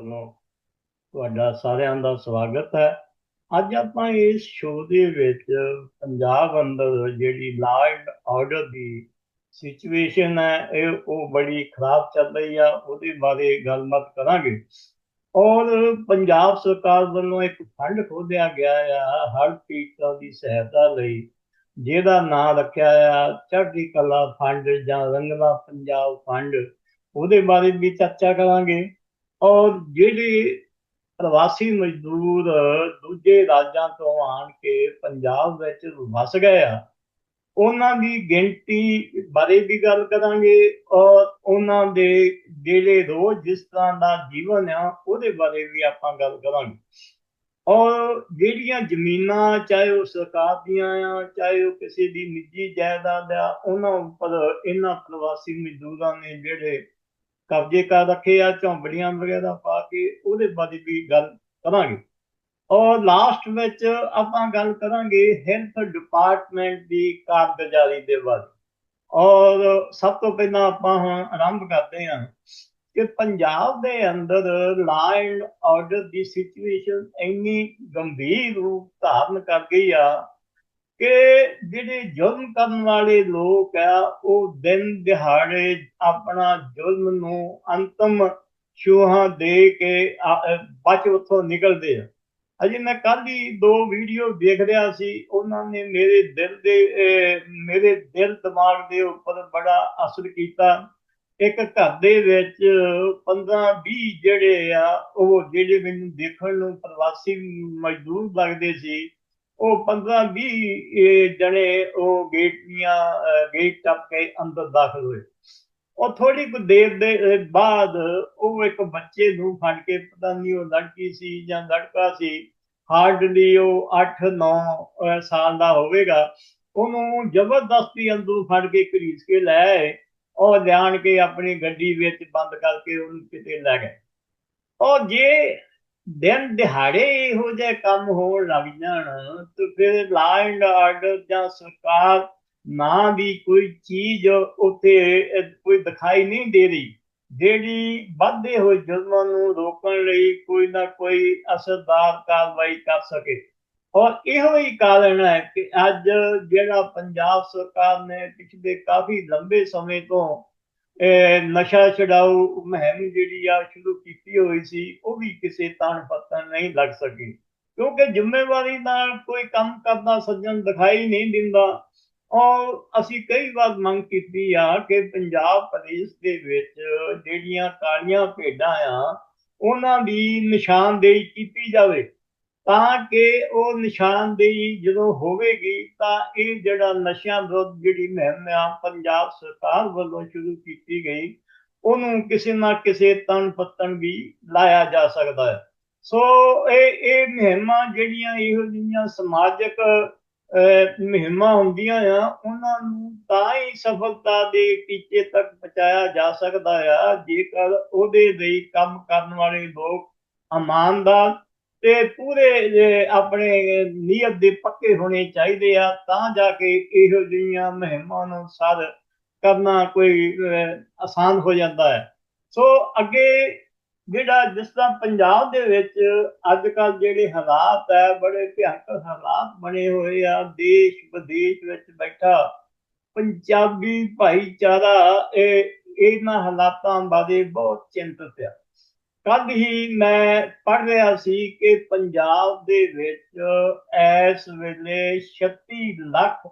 ਵੱਲੋਂ ਤੁਹਾਡਾ ਸਾਰਿਆਂ ਦਾ ਸਵਾਗਤ ਹੈ। ਅੱਜ ਆਪਾਂ ਇਸ ਸ਼ੋਅ ਦੇ ਵਿੱਚ ਪੰਜਾਬ ਅੰਦਰ ਜਿਹੜੀ ਲਾਅ ਐਂਡ ਆਰਡਰ ਦੀ ਸਿਚੁਏਸ਼ਨ ਹੈ, ਇਹ ਉਹ ਬੜੀ ਖਰਾਬ ਚੱਲ ਰਹੀ ਆ, ਉਹਦੇ ਬਾਰੇ ਗੱਲਬਾਤ ਕਰਾਂਗੇ। ਔਰ ਪੰਜਾਬ ਸਰਕਾਰ ਵੱਲੋਂ ਇੱਕ ਫੰਡ ਖੋਲ੍ਹਿਆ ਗਿਆ ਆ, ਹਰ ਪੀੜਤਾਂ ਦੀ ਸਹਾਇਤਾ ਲਈ, ਜਿਹਦਾ ਨਾਮ ਰੱਖਿਆ ਆ, ਚੜ੍ਹਦੀ ਕਲਾ ਫੰਡ ਜਾਂ ਰੰਗਲਾ ਪੰਜਾਬ ਫੰਡ ਉਹਦੇ ਬਾਰੇ ਵੀ ਚਰਚਾ ਕਰਾਂਗੇ। ਔਰ ਜਿਹੜੇ ਪ੍ਰਵਾਸੀ ਮਜ਼ਦੂਰ ਦੂਜੇ ਰਾਜਾਂ ਤੋਂ ਆਣ ਕੇ ਪੰਜਾਬ ਵਿੱਚ ਵਸ ਗਏ ਆ, ਉਹਨਾਂ ਦੀ ਗਿਣਤੀ ਬਾਰੇ ਵੀ ਗੱਲ ਕਰਾਂਗੇ ਔਰ ਉਹਨਾਂ ਦੇ ਜਿਹੜੇ ਰੋਜ਼ ਜਿਸ ਤਰ੍ਹਾਂ ਦਾ ਜੀਵਨ ਆ, ਉਹਦੇ ਬਾਰੇ ਵੀ ਆਪਾਂ ਗੱਲ ਕਰਾਂਗੇ। ਔਰ ਜਿਹੜੀਆਂ ਜ਼ਮੀਨਾਂ, ਚਾਹੇ ਉਹ ਸਰਕਾਰ ਦੀਆਂ ਆ, ਚਾਹੇ ਉਹ ਕਿਸੇ ਦੀ ਨਿੱਜੀ ਜਾਇਦਾਦ ਆ, ਉਹਨਾਂ ਉੱਪਰ ਇਹਨਾਂ ਪ੍ਰਵਾਸੀ ਮਜ਼ਦੂਰਾਂ ਨੇ ਜਿਹੜੇ ਕਬਜ਼ੇ ਕਰ ਰੱਖੇ ਆ, ਝੌਂਬੜੀਆਂ ਵਗੈਰਾ ਪਾ ਕੇ ਉਹਦੇ ਬਾਰੇ ਵੀ ਗੱਲ ਕਰਾਂਗੇ। ਔਰ ਲਾਸਟ ਵਿੱਚ ਆਪਾਂ ਗੱਲ ਕਰਾਂਗੇ ਹੈਲਥ ਡਿਪਾਰਟਮੈਂਟ ਦੀ ਕਾਰਗੁਜ਼ਾਰੀ ਦੇ ਬਾਰੇ। ਔਰ ਸਭ ਤੋਂ ਪਹਿਲਾਂ ਆਪਾਂ ਹੁਣ ਆਰੰਭ ਕਰਦੇ ਹਾਂ ਕਿ ਪੰਜਾਬ ਦੇ ਅੰਦਰ ਲਾ ਐਂਡ ਆਰਡਰ ਦੀ ਸਿਚੁਏਸ਼ਨ ਇੰਨੀ ਗੰਭੀਰ ਰੂਪ ਧਾਰਨ ਕਰ ਗਈ ਆ ਕਿ ਜਿਹੜੇ ਜ਼ੁਲਮ ਕਰਨ ਵਾਲੇ ਲੋਕ ਆ, ਉਹ ਦਿਨ ਦਿਹਾੜੇ ਆਪਣਾ ਜ਼ੁਲਮ ਨੂੰ ਅੰਤਮ ਛੂਹਾਂ ਦੇ ਕੇ ਬਚ ਉੱਥੋਂ ਨਿਕਲਦੇ ਆ। ਅਜੇ ਮੈਂ ਕੱਲ ਹੀ ਦੋ ਵੀਡੀਓ ਦੇਖ ਰਿਹਾ ਸੀ, ਉਹਨਾਂ ਨੇ ਮੇਰੇ ਦਿਲ ਦੇ ਮੇਰੇ ਦਿਲ ਦਿਮਾਗ ਦੇ ਉੱਪਰ ਬੜਾ ਅਸਰ ਕੀਤਾ। ਇੱਕ ਘਰ ਦੇ ਵਿੱਚ 15 20 ਜਿਹੜੇ ਆ, ਉਹ ਜਿਹੜੇ ਮੈਨੂੰ ਦੇਖਣ ਨੂੰ ਪ੍ਰਵਾਸੀ ਮਜ਼ਦੂਰ ਲੱਗਦੇ ਸੀ ਉਹ 15 20 ਜਣੇ ਉਹ ਗੇਟ ਦੀਆਂ ਗੇਟ ਟੱਪ ਕੇ ਅੰਦਰ ਦਾਖਲ ਹੋਏ। ਉਹ ਥੋੜੀ ਕੁ ਦੇਰ ਦੇ ਬਾਅਦ ਉਹ ਇੱਕ ਬੱਚੇ ਨੂੰ ਫੜ ਕੇ, ਪਤਾ ਨਹੀਂ ਉਹ ਲੜਕੀ ਸੀ ਜਾਂ ਲੜਕਾ ਸੀ, ਹਾਰਡਲੀ ਉਹ 8-9 ਸਾਲ ਦਾ ਹੋਵੇਗਾ, ਉਹਨੂੰ ਜ਼ਬਰਦਸਤੀ ਅੰਦਰੋਂ ਫੜ ਕੇ ਘਰੀਸ ਕੇ ਲੈ ਆਏ, ਉਹ ਲਿਆਣ ਕੇ ਆਪਣੀ ਗੱਡੀ ਵਿੱਚ ਬੰਦ ਕਰਕੇ ਉਹਨੂੰ ਕਿਤੇ ਲੈ ਗਏ। ਉਹ ਜੇ ਦਿਨ ਦਿਹਾੜੇ ਇਹੋ ਜਿਹੇ ਕੰਮ ਹੋਣ ਲੱਗ ਜਾਣ, ਤਾਂ ਫਿਰ ਲਾ ਐਂਡ ਆਰਡਰ ਜਾਂ ਸਰਕਾਰ ਨਾ ਵੀ ਕੋਈ ਚੀਜ਼ ਉੱਥੇ ਕੋਈ ਦਿਖਾਈ ਨਹੀਂ ਦੇ ਰਹੀ। ਜਿਹੜੀ ਵੱਧਦੇ ਹੋਏ ਜ਼ੁਲਮਾਂ ਨੂੰ ਰੋਕਣ ਲਈ ਕੋਈ ਨਾ ਕੋਈ ਅਸਰਦਾਰ ਕਾਰਵਾਈ ਕਰ ਸਕੇ। ਔਰ ਇਹੋ ਹੀ ਕਾਰਨ ਹੈ ਕਿ ਅੱਜ ਜਿਹੜਾ ਪੰਜਾਬ ਸਰਕਾਰ ਨੇ ਪਿਛਲੇ ਕਾਫੀ ਲੰਬੇ ਸਮੇਂ ਤੋਂ ਨਸ਼ਾ ਛਡਾਓ ਮੁਹਿੰਮ ਜਿਹੜੀ ਆ ਸ਼ੁਰੂ ਕੀਤੀ ਹੋਈ ਸੀ, ਉਹ ਵੀ ਕਿਸੇ ਤਾਣ ਪੱਤਨ ਨਹੀਂ ਲੱਗ ਸਕੀ। ਕਿਉਂਕਿ ਜ਼ਿੰਮੇਵਾਰੀ ਨਾਲ ਕੋਈ ਕੰਮ ਕਰਦਾ ਸੱਜਣ ਦਿਖਾਈ ਨਹੀਂ ਦਿੰਦਾ। ਔਰ ਅਸੀਂ ਕਈ ਵਾਰ ਮੰਗ ਕੀਤੀ ਆ ਕਿ ਪੰਜਾਬ ਪੁਲਿਸ ਦੇ ਵਿੱਚ ਜਿਹੜੀਆਂ ਕਾਲੀਆਂ ਭੇਡਾਂ ਆ, ਉਹਨਾਂ ਦੀ ਨਿਸ਼ਾਨਦੇਹੀ ਕੀਤੀ ਜਾਵੇ। ਤਾਂ ਕਿ ਉਹ ਨਿਸ਼ਾਨਦੇਹੀ ਜਦੋਂ ਹੋਵੇਗੀ ਤਾਂ ਇਹ ਜਿਹੜਾ ਨਸ਼ਿਆਂ ਵਿਰੁੱਧ ਜਿਹੜੀ ਮੁਹਿੰਮ ਆ, ਪੰਜਾਬ ਸਰਕਾਰ ਵੱਲੋਂ ਸ਼ੁਰੂ ਕੀਤੀ ਗਈ, ਉਹਨੂੰ ਕਿਸੇ ਨਾ ਕਿਸੇ ਤਨ ਪੱਤਨ ਵੀ ਲਾਇਆ ਜਾ ਸਕਦਾ ਹੈ। ਸੋ ਇਹ ਇਹ ਮੁਹਿੰਮਾਂ ਜਿਹੜੀਆਂ ਇਹੋ ਜਿਹੀਆਂ ਸਮਾਜਿਕ ਮੁਹਿੰਮਾਂ ਹੁੰਦੀਆਂ ਆ, ਉਹਨਾਂ ਨੂੰ ਤਾਂ ਹੀ ਸਫਲਤਾ ਦੇ ਟੀਚੇ ਤੱਕ ਪਹੁੰਚਾਇਆ ਜਾ ਸਕਦਾ ਆ, ਜੇਕਰ ਉਹਦੇ ਲਈ ਕੰਮ ਕਰਨ ਵਾਲੇ ਲੋਕ ਇਮਾਨਦਾਰ ਤੇ ਪੂਰੇ ਆਪਣੇ ਨੀਅਤ ਦੇ ਪੱਕੇ ਹੋਣੇ ਚਾਹੀਦੇ ਆ, ਤਾਂ ਜਾ ਕੇ ਇਹੋ ਜਿਹੀਆਂ ਮਹਿਮਾਂ ਨੂੰ ਸਾਧ ਕਰਨਾ ਕੋਈ ਆਸਾਨ ਹੋ ਜਾਂਦਾ ਹੈ। ਸੋ ਅੱਗੇ ਜਿਹੜਾ, ਜਿਸ ਤਰ੍ਹਾਂ ਪੰਜਾਬ ਦੇ ਵਿੱਚ ਅੱਜ ਕੱਲ ਜਿਹੜੇ ਹਾਲਾਤ ਹੈ, ਬੜੇ ਭਿਆਨਕ ਹਾਲਾਤ ਬਣੇ ਹੋਏ ਆ, ਦੇਸ਼ ਵਿਦੇਸ਼ ਵਿੱਚ ਬੈਠਾ ਪੰਜਾਬੀ ਭਾਈਚਾਰਾ, ਇਹ, ਇਹਨਾਂ ਹਾਲਾਤਾਂ ਬਾਰੇ ਬਹੁਤ ਚਿੰਤਤ ਆ। ਕੱਲ ਹੀ ਮੈਂ ਪੜ੍ਹ ਰਿਹਾ ਸੀ ਕਿ ਪੰਜਾਬ ਦੇ ਵਿੱਚ ਇਸ ਵੇਲੇ 36 ਲੱਖ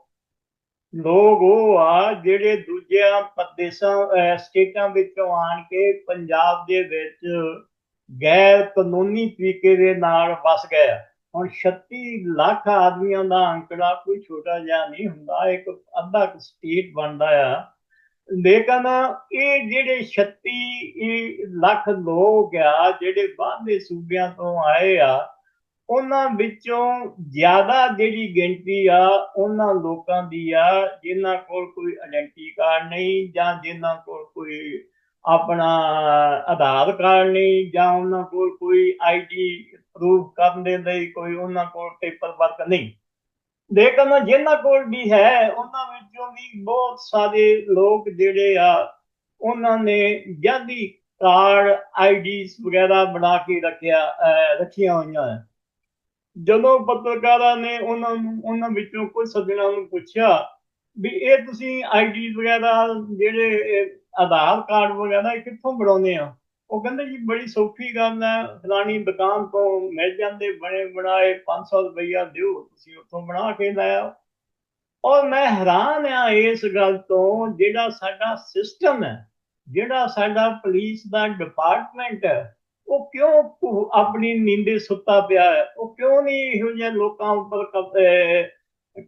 ਲੋਕ ਉਹ ਆ ਜਿਹੜੇ ਦੂਜਿਆਂ ਪ੍ਰਦੇਸ਼ਾਂ ਸਟੇਟਾਂ ਵਿੱਚੋਂ ਆਣ ਕੇ ਪੰਜਾਬ ਦੇ ਵਿੱਚ ਗੈਰ ਕਾਨੂੰਨੀ ਤਰੀਕੇ ਦੇ ਨਾਲ ਵਸ ਗਏ ਹੁਣ 36 ਲੱਖ ਆਦਮੀਆਂ ਦਾ ਅੰਕੜਾ ਕੋਈ ਛੋਟਾ ਜਿਹਾ ਨਹੀਂ ਹੁੰਦਾ, ਇੱਕ ਅੱਧਾ ਸਟੇਟ ਬਣਦਾ ਆ। ਲੇਕਿਨ ਇਹ ਜਿਹੜੇ 36 ਲੱਖ ਲੋਕ ਆ, ਜਿਹੜੇ ਬਾਹਰਲੇ ਸੂਬਿਆਂ ਤੋਂ ਆਏ ਆ, ਉਹਨਾਂ ਵਿੱਚੋਂ ਜ਼ਿਆਦਾ ਜਿਹੜੀ ਗਿਣਤੀ ਆ, ਉਹਨਾਂ ਲੋਕਾਂ ਦੀ ਆ, ਜਿਨ੍ਹਾਂ ਕੋਲ ਕੋਈ ਆਇਡੈਂਟੀ ਕਾਰਡ ਨਹੀਂ ਜਾਂ ਜਿਨ੍ਹਾਂ ਕੋਲ ਕੋਈ ਆਪਣਾ ਆਧਾਰ ਕਾਰਡ ਨਹੀਂ ਜਾਂ ਉਹਨਾਂ ਕੋਲ ਕੋਈ ਆਈਡੀ ਪ੍ਰੂਫ ਕਰਨ ਦੇ ਲਈ ਕੋਈ ਉਹਨਾਂ ਕੋਲ ਪੇਪਰ ਵਰਕ ਨਹੀਂ। ਲੇਕਿਨ ਜਿਨ੍ਹਾਂ ਕੋਲ ਵੀ ਹੈ, ਉਹਨਾਂ ਵਿੱਚੋਂ ਵੀ ਬਹੁਤ ਸਾਰੇ ਲੋਕ ਜਿਹੜੇ ਆ, ਉਹਨਾਂ ਨੇ ਜਦ ਕਾਰਡ ਆਈਡੀਸ ਵਗੈਰਾ ਬਣਾ ਕੇ ਰੱਖਿਆ ਰੱਖੀਆਂ ਹੋਈਆਂ ਹੈ। ਜਦੋਂ ਪੱਤਰਕਾਰਾਂ ਨੇ ਉਹਨਾਂ ਨੂੰ, ਉਹਨਾਂ ਵਿੱਚੋਂ ਕੁਝ ਸੱਜਣਾਂ ਨੂੰ ਪੁੱਛਿਆ ਵੀ ਇਹ ਤੁਸੀਂ ਆਈਡੀ ਵਗੈਰਾ ਜਿਹੜੇ ਆਧਾਰ ਕਾਰਡ ਵਗੈਰਾ ਕਿੱਥੋਂ ਬਣਾਉਂਦੇ ਆ ਉਹ ਕਹਿੰਦੇ ਜੀ ਬੜੀ ਸੌਖੀ ਗੱਲ ਹੈ ਫਲਾਣੀ ਦੁਕਾਨ ਤੋਂ ਮਿਲ ਜਾਂਦੇ ਬਣੇ ਬਣਾਏ 500 ਰੁਪਈਆ ਦਿਓ ਤੁਸੀਂ ਉੱਥੋਂ ਬਣਾ ਕੇ ਲੈ ਆਓ। ਔਰ ਮੈਂ ਹੈਰਾਨ ਆ ਇਸ ਗੱਲ ਤੋਂ ਜਿਹੜਾ ਸਾਡਾ ਸਿਸਟਮ ਹੈ ਜਿਹੜਾ ਸਾਡਾ ਪੁਲਿਸ ਦਾ ਡਿਪਾਰਟਮੈਂਟ ਹੈ ਉਹ ਕਿਉਂ ਆਪਣੀ ਨੀਂਦੇ ਸੁੱਤਾ ਪਿਆ ਹੈ? ਉਹ ਕਿਉਂ ਨਹੀਂ ਇਹੋ ਜਿਹੇ ਲੋਕਾਂ ਉੱਪਰ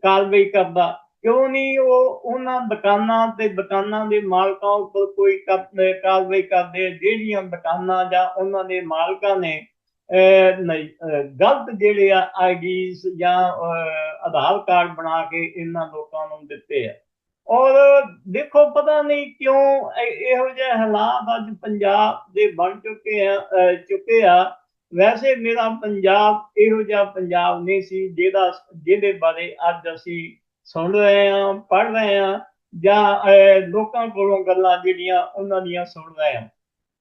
ਕਾਰਵਾਈ ਕਰਦਾ? ਕਿਉਂ ਨਹੀਂ ਉਹ ਉਹਨਾਂ ਦੁਕਾਨਾਂ ਤੇ, ਦੁਕਾਨਾਂ ਦੇ ਮਾਲਕਾਂ ਉੱਪਰ ਕੋਈ ਕਾਰਵਾਈ ਕਰਦੇ, ਜਿਹੜੀਆਂ ਦੁਕਾਨਾਂ ਜਾਂ ਉਹਨਾਂ ਦੇ ਮਾਲਕਾਂ ਨੇ ਗਲਤ ਜਿਹੜੇ ਆ ਆਈਡੀਸ ਜਾਂ ਆਧਾਰ ਕਾਰਡ ਬਣਾ ਕੇ ਇਹਨਾਂ ਲੋਕਾਂ ਨੂੰ ਦਿੱਤੇ ਆ। ਔਰ ਦੇਖੋ, ਪਤਾ ਨਹੀਂ ਕਿਉਂ ਇਹੋ ਜਿਹੇ ਹਾਲਾਤ ਅੱਜ ਪੰਜਾਬ ਦੇ ਬਣ ਚੁੱਕੇ ਆ ਚੁੱਕੇ ਆ। ਵੈਸੇ ਮੇਰਾ ਪੰਜਾਬ ਇਹੋ ਜਿਹਾ ਪੰਜਾਬ ਨਹੀਂ ਸੀ, ਜਿਹਦਾ, ਜਿਹਦੇ ਬਾਰੇ ਅੱਜ ਅਸੀਂ ਸੁਣ ਰਹੇ ਆ ਪੜ ਰਹੇ ਆ ਜਾਂ ਲੋਕਾਂ ਕੋਲੋਂ ਗੱਲਾਂ ਜਿਹੜੀਆਂ ਉਹਨਾਂ ਦੀਆਂ ਸੁਣ ਰਹੇ ਆ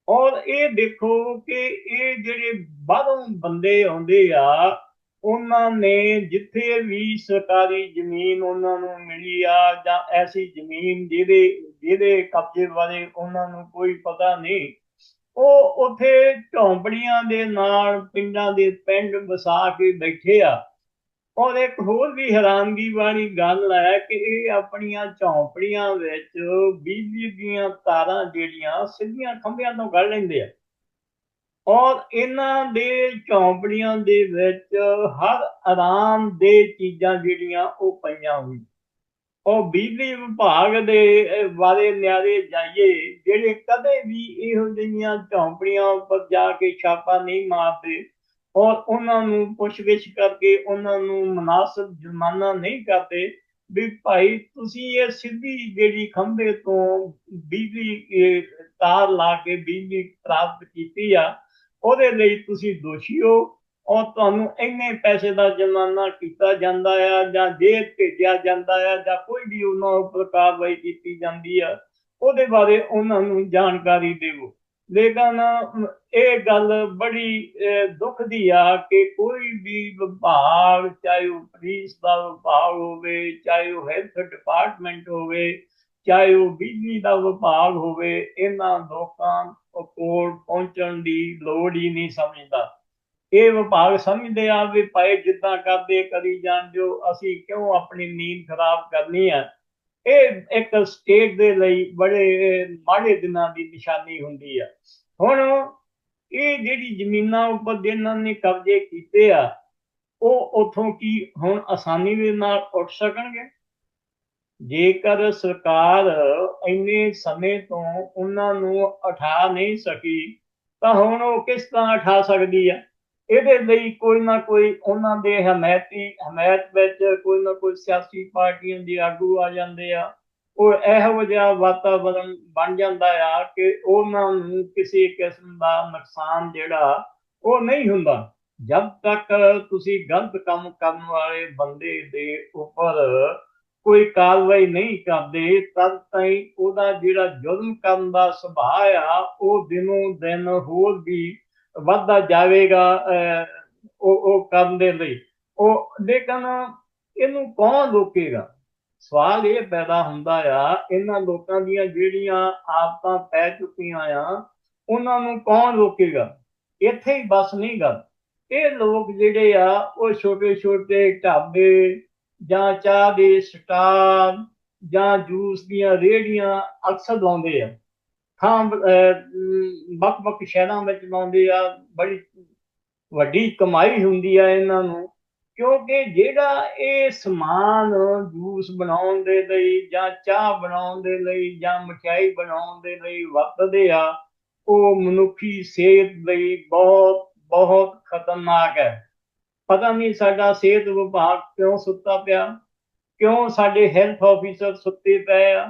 ਔਰ ਇਹ ਦੇਖੋ ਕਿ ਇਹ ਜਿਹੜੇ ਬਾਹਰੋਂ ਬੰਦੇ ਆਉਂਦੇ ਆ, ਉਹਨਾਂ ਨੇ ਜਿੱਥੇ ਵੀ ਸਰਕਾਰੀ ਜ਼ਮੀਨ ਉਹਨਾਂ ਨੂੰ ਮਿਲੀ ਆ ਜਾਂ ਐਸੀ ਜ਼ਮੀਨ ਜਿਹਦੇ ਜਿਹਦੇ ਕਬਜ਼ੇ ਬਾਰੇ ਉਹਨਾਂ ਨੂੰ ਕੋਈ ਪਤਾ ਨਹੀਂ, ਉਹ ਉਥੇ ਝੌਂਪੜੀਆਂ ਦੇ ਨਾਲ ਪਿੰਡਾਂ ਦੇ ਪਿੰਡ ਵਸਾ ਕੇ ਬੈਠੇ ਆ। ਔਰ ਇੱਕ ਹੋਰ ਵੀ ਹੈਰਾਨਗੀ ਵਾਲੀ ਗੱਲ ਹੈ ਕਿ ਇਹ ਆਪਣੀਆਂ ਝੌਂਪੜੀਆਂ ਵਿੱਚ ਬਿਜਲੀ ਦੀਆਂ ਤਾਰਾਂ ਜਿਹੜੀਆਂ ਸਿੱਧੀਆਂ ਖੰਭਿਆਂ ਤੋਂ ਕੱਢ ਲੈਂਦੇ ਆ। ਔਰ ਇਹਨਾਂ ਦੇ ਝੌਂਪੜੀਆਂ ਦੇ ਵਿੱਚ ਹਰ ਆਰਾਮ ਦੇ ਚੀਜ਼ਾਂ ਜਿਹੜੀਆਂ ਉਹ ਪਈਆਂ ਹੋਈਆਂ। ਉਹ ਬਿਜਲੀ ਵਿਭਾਗ ਦੇ ਬਾਰੇ ਨਿਆਰੇ ਜਾਈਏ, ਜਿਹੜੇ ਕਦੇ ਵੀ ਇਹੋ ਜਿਹੀਆਂ ਝੌਂਪੜੀਆਂ ਉੱਪਰ ਜਾ ਕੇ ਛਾਪਾ ਨਹੀਂ ਮਾਰਦੇ ਔਰ ਉਹਨਾਂ ਨੂੰ ਪੁੱਛਗਿੱਛ ਕਰਕੇ ਉਹਨਾਂ ਨੂੰ ਮੁਨਾਸਬ ਜੁਰਮਾਨਾ ਨਹੀਂ ਕਰਦੇ ਵੀ ਭਾਈ ਤੁਸੀਂ ਇਹ ਸਿੱਧੀ ਜਿਹੜੀ ਖੰਭੇ ਤੋਂ ਬਿਜਲੀ ਤਾਰ ਲਾ ਕੇ ਬਿਜਲੀ ਪ੍ਰਾਪਤ ਕੀਤੀ ਆ, ਉਹਦੇ ਲਈ ਤੁਸੀਂ ਦੋਸ਼ੀ ਹੋ ਔਰ ਤੁਹਾਨੂੰ ਇੰਨੇ ਪੈਸੇ ਦਾ ਜੁਰਮਾਨਾ ਕੀਤਾ ਜਾਂਦਾ ਆ ਜਾਂ ਜੇਲ੍ਹ ਭੇਜਿਆ ਜਾਂਦਾ ਆ ਜਾਂ ਕੋਈ ਵੀ ਉਹਨਾਂ ਉੱਪਰ ਕਾਰਵਾਈ ਕੀਤੀ ਜਾਂਦੀ ਆ, ਉਹਦੇ ਬਾਰੇ ਉਹਨਾਂ ਨੂੰ ਜਾਣਕਾਰੀ ਦੇਵੋ ਲੇਕਿਨ ਇਹ ਗੱਲ ਬੜੀ ਦੁੱਖ ਦੀ ਆ ਕਿ ਕੋਈ ਵੀ ਵਿਭਾਗ, ਚਾਹੇ ਉਹ ਪੁਲਿਸ ਦਾ ਵਿਭਾਗ ਹੋਵੇ, ਚਾਹੇ ਉਹ ਹੈਲਥ ਡਿਪਾਰਟਮੈਂਟ ਹੋਵੇ, ਚਾਹੇ ਉਹ ਬਿਜਲੀ ਦਾ ਵਿਭਾਗ ਹੋਵੇ, ਇਹਨਾਂ ਲੋਕਾਂ ਕੋਲ ਪਹੁੰਚਣ ਦੀ ਲੋੜ ਹੀ ਨਹੀਂ ਸਮਝਦਾ। ਇਹ ਵਿਭਾਗ ਸਮਝਦੇ ਆ ਵੀ ਭਾਈ ਜਿੱਦਾਂ ਕਰਦੇ ਕਰੀ ਜਾਣ ਜੋ ਅਸੀਂ ਕਿਉਂ ਆਪਣੀ ਨੀਂਦ ਖਰਾਬ ਕਰਨੀ ਆ? ਇਹ ਇੱਕ ਸਟੇਟ ਦੇ ਲਈ ਬੜੇ ਮਾੜੇ ਦਿਨਾਂ ਦੀ ਨਿਸ਼ਾਨੀ ਹੁੰਦੀ ਆ। ਹੁਣ ਇਹ ਜਿਹੜੀ ਜ਼ਮੀਨਾਂ ਉੱਪਰ ਜਿਨ੍ਹਾਂ ਨੇ ਕਬਜ਼ੇ ਕੀਤੇ ਆ, ਉਹ ਉਥੋਂ ਕੀ ਹੁਣ ਆਸਾਨੀ ਦੇ ਨਾਲ ਉੱਠ ਸਕਣਗੇ? ਜੇਕਰ ਸਰਕਾਰ ਇੰਨੇ ਸਮੇਂ ਤੋਂ ਉਹਨਾਂ ਨੂੰ ਉਠਾ ਨਹੀਂ ਸਕੀ, ਤਾਂ ਹੁਣ ਉਹ ਕਿਸ ਤਰ੍ਹਾਂ ਉਠਾ ਸਕਦੀ ਆ? ਇਹਦੇ ਲਈ ਕੋਈ ਨਾ ਕੋਈ ਉਹਨਾਂ ਦੇ ਹਮਾਇਤੀ, ਹਮਾਇਤ ਵਿੱਚ ਕੋਈ ਨਾ ਕੋਈ ਸਿਆਸੀ ਪਾਰਟੀਆਂ ਦੇ ਆਗੂ ਆ ਜਾਂਦੇ ਆ। ਉਹ ਇਹੋ ਜਿਹਾ ਵਾਤਾਵਰਣ ਬਣ ਜਾਂਦਾ ਆ ਕਿ ਉਹਨਾਂ ਨੂੰ ਕਿਸੇ ਕਿਸਮ ਦਾ ਨੁਕਸਾਨ ਜਿਹੜਾ ਉਹ ਨਹੀਂ ਹੁੰਦਾ। ਜਦ ਤੱਕ ਤੁਸੀਂ ਗਲਤ ਕੰਮ ਕਰਨ ਵਾਲੇ ਬੰਦੇ ਦੇ ਉੱਪਰ ਕੋਈ ਕਾਰਵਾਈ ਨਹੀਂ ਕਰਦੇ, ਤਦ ਤਾਈਂ ਉਹਦਾ ਜਿਹੜਾ ਜ਼ੁਲਮ ਕਰਨ ਦਾ ਸੁਭਾਅ ਆ, ਉਹ ਦਿਨੋਂ ਦਿਨ ਹੋਰ ਵੀ ਵੱਧਦਾ ਜਾਵੇਗਾ ਉਹ ਉਹ ਕਰਨ ਦੇ ਲਈ। ਉਹ ਲੇਕਿਨ ਇਹਨੂੰ ਕੌਣ ਰੋਕੇਗਾ? ਸਵਾਲ ਇਹ ਪੈਦਾ ਹੁੰਦਾ ਆ, ਇਹਨਾਂ ਲੋਕਾਂ ਦੀਆਂ ਜਿਹੜੀਆਂ ਆਦਤਾਂ ਪੈ ਚੁੱਕੀਆਂ ਆ, ਉਹਨਾਂ ਨੂੰ ਕੌਣ ਰੋਕੇਗਾ? ਇੱਥੇ ਹੀ ਬਸ ਨਹੀਂ ਗੱਲ। ਇਹ ਲੋਕ ਜਿਹੜੇ ਆ, ਉਹ ਛੋਟੇ ਛੋਟੇ ਢਾਬੇ ਜਾਂ ਚਾਹ ਦੇ ਸਟਾਲ ਜਾਂ ਜੂਸ ਦੀਆਂ ਰੇਹੜੀਆਂ ਅਕਸਰ ਲਾਉਂਦੇ ਆ। ਥਾਂ ਵੱਖ ਵੱਖ ਸ਼ਹਿਰਾਂ ਵਿੱਚ ਲਾਉਂਦੇ ਆ, ਬੜੀ ਵੱਡੀ ਕਮਾਈ ਹੁੰਦੀ ਆ ਇਹਨਾਂ ਨੂੰ, ਕਿਉਂਕਿ ਜਿਹੜਾ ਇਹ ਸਮਾਨ ਜੂਸ ਬਣਾਉਣ ਦੇ ਲਈ ਜਾਂ ਚਾਹ ਬਣਾਉਣ ਦੇ ਲਈ ਜਾਂ ਮਠਿਆਈ ਬਣਾਉਣ ਦੇ ਲਈ ਵਰਤਦੇ ਆ, ਉਹ ਮਨੁੱਖੀ ਸਿਹਤ ਲਈ ਬਹੁਤ ਬਹੁਤ ਖਤਰਨਾਕ ਹੈ। ਪਤਾ ਨਹੀਂ ਸਾਡਾ ਸਿਹਤ ਵਿਭਾਗ ਕਿਉਂ ਸੁੱਤਾ ਪਿਆ, ਕਿਉਂ ਸਾਡੇ ਹੈਲਥ ਆਫੀਸਰ ਸੁੱਤੇ ਪਏ ਆ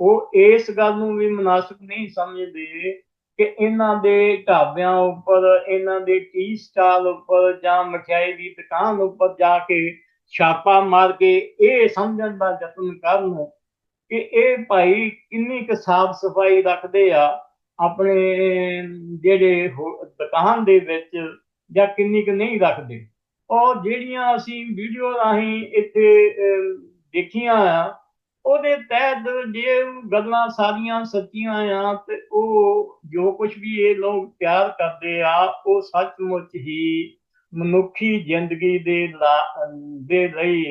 ਉਹ ਇਸ ਗੱਲ ਨੂੰ ਵੀ ਮناسب ਨਹੀਂ ਸਮਝਦੇ ਕਿ ਇਹਨਾਂ ਦੇ ਢਾਬਿਆਂ ਉੱਪਰ, ਇਹਨਾਂ ਦੇ ਟੀ ਸਟਾਲ ਉੱਪਰ ਜਾਂ ਮਠਿਆਈ ਦੀ ਦੁਕਾਨ ਉੱਪਰ ਜਾ ਕੇ ਛਾਪਾ ਮਾਰ ਕੇ ਇਹ ਸਮਝਣ ਦਾ ਯਤਨ ਕਰਨ ਕਿ ਇਹ ਭਾਈ ਕਿੰਨੀ ਕੁ ਸਾਫ਼ ਸਫ਼ਾਈ ਰੱਖਦੇ ਆ ਆਪਣੇ ਜਿਹੜੇ ਦੁਕਾਨ ਦੇ ਵਿੱਚ ਜਾਂ ਕਿੰਨੀ ਕੁ ਨਹੀਂ ਰੱਖਦੇ। ਔਰ ਜਿਹੜੀਆਂ ਅਸੀਂ ਵੀਡੀਓ ਰਾਹੀਂ ਇੱਥੇ ਦੇਖੀਆਂ ਆ ਉਹਦੇ ਤਹਿਤ ਜੇ ਗੱਲਾਂ ਸਾਰੀਆਂ ਸੱਚੀਆਂ ਆ ਤੇ ਉਹ ਜੋ ਕੁਝ ਵੀ ਇਹ ਲੋਕ ਪਿਆਰ ਕਰਦੇ ਆ, ਉਹ ਸੱਚਮੁੱਚ ਹੀ ਮਨੁੱਖੀ ਜ਼ਿੰਦਗੀ ਦੇ ਦੇ ਲਈ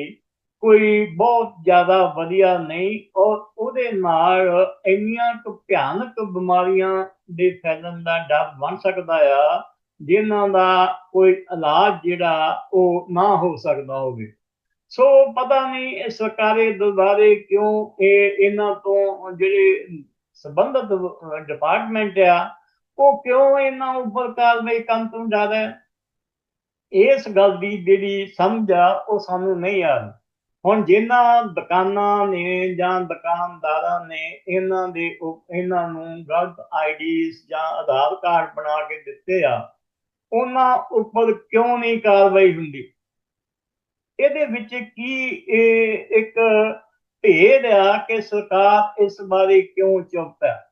ਕੋਈ ਬਹੁਤ ਜ਼ਿਆਦਾ ਵਧੀਆ ਨਹੀਂ ਔਰ ਉਹਦੇ ਨਾਲ ਇੰਨੀਆਂ ਕੁ ਭਿਆਨਕ ਬਿਮਾਰੀਆਂ ਦੇ ਫੈਲਣ ਦਾ ਡਰ ਬਣ ਸਕਦਾ ਆ, ਜਿਨ੍ਹਾਂ ਦਾ ਕੋਈ ਇਲਾਜ ਜਿਹੜਾ ਉਹ ਨਾ ਹੋ ਸਕਦਾ ਹੋਵੇ। ਸੋ ਪਤਾ ਨਹੀਂ ਇਹ ਸਰਕਾਰੀ ਦਰਬਾਰੇ ਕਿਉਂ ਇਹ ਇਹਨਾਂ ਤੋਂ ਜਿਹੜੇ ਸੰਬੰਧਤ ਡਿਪਾਰਟਮੈਂਟ ਆ, ਉਹ ਕਿਉਂ ਇਹਨਾਂ ਉੱਪਰ ਕਾਰਵਾਈ ਕਰਨ ਤੋਂ ਡਰਦਾ ਇਸ ਗੱਲ ਦੀ ਜਿਹੜੀ ਸਮਝ ਆ, ਉਹ ਸਾਨੂੰ ਨਹੀਂ ਆ ਰਹੀ। ਹੁਣ ਜਿਨ੍ਹਾਂ ਦੁਕਾਨਾਂ ਨੇ ਜਾਂ ਦੁਕਾਨਦਾਰਾਂ ਨੇ ਇਹਨਾਂ ਦੇ ਇਹਨਾਂ ਨੂੰ ਗਲਤ ਆਈਡੀਜ਼ ਜਾਂ ਆਧਾਰ ਕਾਰਡ ਬਣਾ ਕੇ ਦਿੱਤੇ ਆ, ਉਹਨਾਂ ਉੱਪਰ ਕਿਉਂ ਨਹੀਂ ਕਾਰਵਾਈ ਹੁੰਦੀ? ਇਹਦੇ ਵਿੱਚ ਕੀ ਇਹ ਇੱਕ ਭੇਦ ਆ ਕਿ ਸਰਕਾਰ ਇਸ ਬਾਰੇ ਕਿਉਂ ਚੁੱਪ ਹੈ?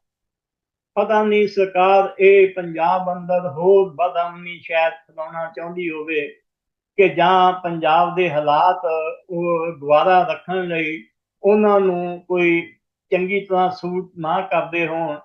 ਪਤਾ ਨਹੀਂ ਸਰਕਾਰ ਇਹ ਪੰਜਾਬ ਅੰਦਰ ਹੋਰ ਬਦਮਨੀ ਸ਼ਾਇਦ ਫਲਾਉਣਾ ਚਾਹੁੰਦੀ ਹੋਵੇ ਕਿ ਜਾਂ ਪੰਜਾਬ ਦੇ ਹਾਲਾਤ ਉਹ ਦੁਆਰਾ ਰੱਖਣ ਲਈ ਉਹਨਾਂ ਨੂੰ ਕੋਈ ਚੰਗੀ ਤਰ੍ਹਾਂ ਸੂਟ ਨਾ ਕਰਦੇ ਹੋਣ।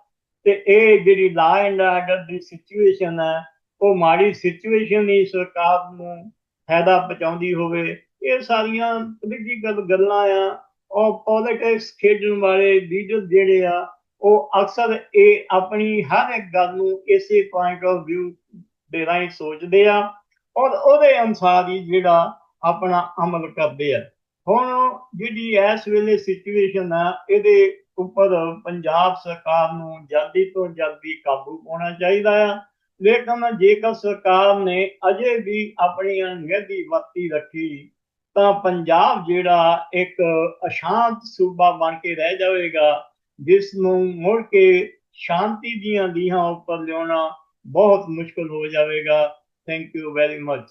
ਤੇ ਇਹ ਜਿਹੜੀ ਲਾ ਐਂਡ ਆਰਡਰ ਦੀ ਸਿਚੁਏਸ਼ਨ ਹੈ, ਉਹ ਮਾੜੀ ਸਿਚੁਏਸ਼ਨ ਹੀ ਸਰਕਾਰ ਨੂੰ ਫਾਇਦਾ ਪਹੁੰਚਾਉਂਦੀ ਹੋਵੇ। ਇਹ ਸਾਰੀਆਂ ਪੋਲੀਟੀਕਲ ਗੱਲਾਂ ਆ ਔਰ ਪੋਲਿਟਿਕਸ ਖੇਡਣ ਵਾਲੇ ਲੀਡਰ ਜਿਹੜੇ ਆ, ਉਹ ਅਕਸਰ ਇਹ ਆਪਣੀ ਹਰ ਇੱਕ ਗੱਲ ਨੂੰ ਇਸੇ ਪੁਆਇੰਟ ਆਫ View ਦੇ ਰਾਹੀਂ ਸੋਚਦੇ ਆ ਔਰ ਉਹਦੇ ਅਨੁਸਾਰ ਹੀ ਜਿਹੜਾ ਆਪਣਾ ਅਮਲ ਕਰਦੇ ਆ। ਹੁਣ ਜਿਹੜੀ ਇਸ ਵੇਲੇ ਸਿਚੁਏਸ਼ਨ ਆ, ਇਹਦੇ ਉੱਪਰ ਪੰਜਾਬ ਸਰਕਾਰ ਨੂੰ ਜਲਦੀ ਤੋਂ ਜਲਦੀ ਕਾਬੂ ਪਾਉਣਾ ਚਾਹੀਦਾ ਆ। ਲੇਕਿਨ ਜੇਕਰ ਸਰਕਾਰ ਨੇ ਅਜੇ ਵੀ ਆਪਣੀ ਅਣਗਹਿਲੀ ਵਰਤੀ ਰੱਖੀ ਤਾਂ ਪੰਜਾਬ ਜਿਹੜਾ ਇੱਕ ਅਸ਼ਾਂਤ ਸੂਬਾ ਬਣ ਕੇ ਰਹਿ ਜਾਵੇਗਾ ਜਿਸ ਨੂੰ ਮੁੜ ਕੇ ਸ਼ਾਂਤੀ ਦੀਆਂ ਲੀਹਾਂ ਉੱਪਰ ਲਿਆਉਣਾ ਬਹੁਤ ਮੁਸ਼ਕਲ ਹੋ ਜਾਵੇਗਾ। Thank you very much